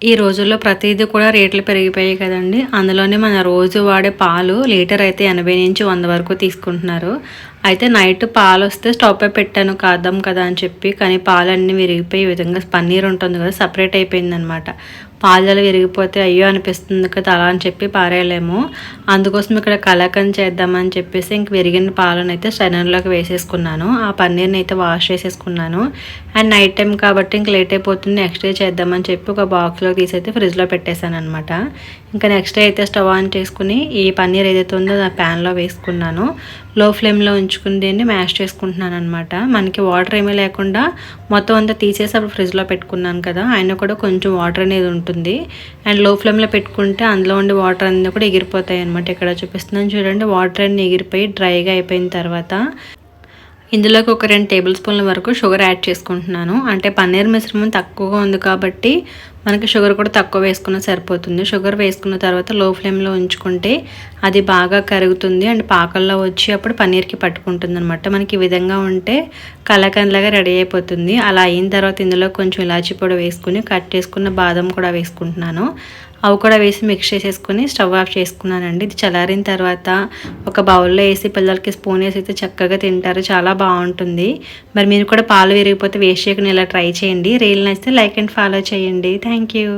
ఈ రోజుల్లో ప్రతిదీ కూడా రేట్లు పెరిగిపోయాయి కదండి. అందులోనే మన రోజు వాడే పాలు లీటర్ అయితే ఎనభై నుంచి వంద వరకు తీసుకుంటున్నారు. అయితే నైట్ పాలు వస్తే స్టవ్ పై పెట్టాను కాదాం కదా అని చెప్పి కానీ పాలన్నీ విరిగిపోయి ఈ విధంగా పన్నీర్ ఉంటుంది కదా సపరేట్ అయిపోయింది పాదాలు పాలు విరిగిపోతే అయ్యో అనిపిస్తుంది కదా అలా అని చెప్పి పారేయలేము. అందుకోసం ఇక్కడ కలకం చేద్దామని చెప్పేసి ఇంక విరిగిన పాలను అయితే స్టైనర్లోకి వేసేసుకున్నాను. ఆ పన్నీర్ని అయితే వాష్ చేసేసుకున్నాను. అండ్ నైట్ టైం కాబట్టి ఇంక లేట్ అయిపోతుంది. నెక్స్ట్ డే చేద్దామని చెప్పి ఒక బాక్స్లో తీసి అయితే ఫ్రిడ్జ్లో పెట్టేశాను అనమాట ఇంకా నెక్స్ట్ డే అయితే స్టవ్ ఆన్ చేసుకుని ఈ పన్నీర్ ఏదైతే ఉందో ఆ ప్యాన్లో వేసుకున్నాను. లో ఫ్లేమ్లో ఉంచుకుని దీన్ని మ్యాష్ చేసుకుంటున్నాను అనమాట మనకి వాటర్ ఏమీ లేకుండా మొత్తం అంతా తీసేసి అప్పుడు ఫ్రిడ్జ్లో పెట్టుకున్నాను కదా ఆయన కూడా కొంచెం వాటర్ అనేది ఉంటుంది. అండ్లో ఫ్లేమ్లో పెట్టుకుంటే అందులో ఉండే వాటర్ అన్నీ కూడా ఎగిరిపోతాయి అనమాట ఇక్కడ చూపిస్తున్నాను చూడండి వాటర్ అన్నీ ఎగిరిపోయి డ్రైగా అయిపోయిన తర్వాత ఇందులోకి ఒక రెండు టేబుల్ స్పూన్ల వరకు షుగర్ యాడ్ చేసుకుంటున్నాను. అంటే పన్నీర్ మిశ్రమం తక్కువగా ఉంది కాబట్టి మనకి షుగర్ కూడా తక్కువ వేసుకున్న సరిపోతుంది. షుగర్ వేసుకున్న తర్వాత లో ఫ్లేమ్లో ఉంచుకుంటే అది బాగా కరుగుతుంది అండ్ పాకల్లో వచ్చి అప్పుడు పన్నీర్కి పట్టుకుంటుంది అనమాట మనకి ఈ విధంగా ఉంటే కలకందలాగా రెడీ అయిపోతుంది. అలా అయిన తర్వాత ఇందులో కొంచెం ఇలాచి పొడి వేసుకుని కట్ చేసుకున్న బాదం కూడా వేసుకుంటున్నాను. అవి కూడా వేసి మిక్స్ చేసేసుకుని స్టవ్ ఆఫ్ చేసుకున్నానండి. ఇది చల్లారిన తర్వాత ఒక బౌల్లో వేసి పిల్లలకి స్పూన్ వేసి అయితే చక్కగా తింటారు. చాలా బాగుంటుంది. మరి మీరు కూడా పాలు విరిగిపోతే వేస్ట్ చేయకుండా ఇలా ట్రై చేయండి. రీల్ నచ్చితే లైక్ అండ్ ఫాలో చేయండి. Thank you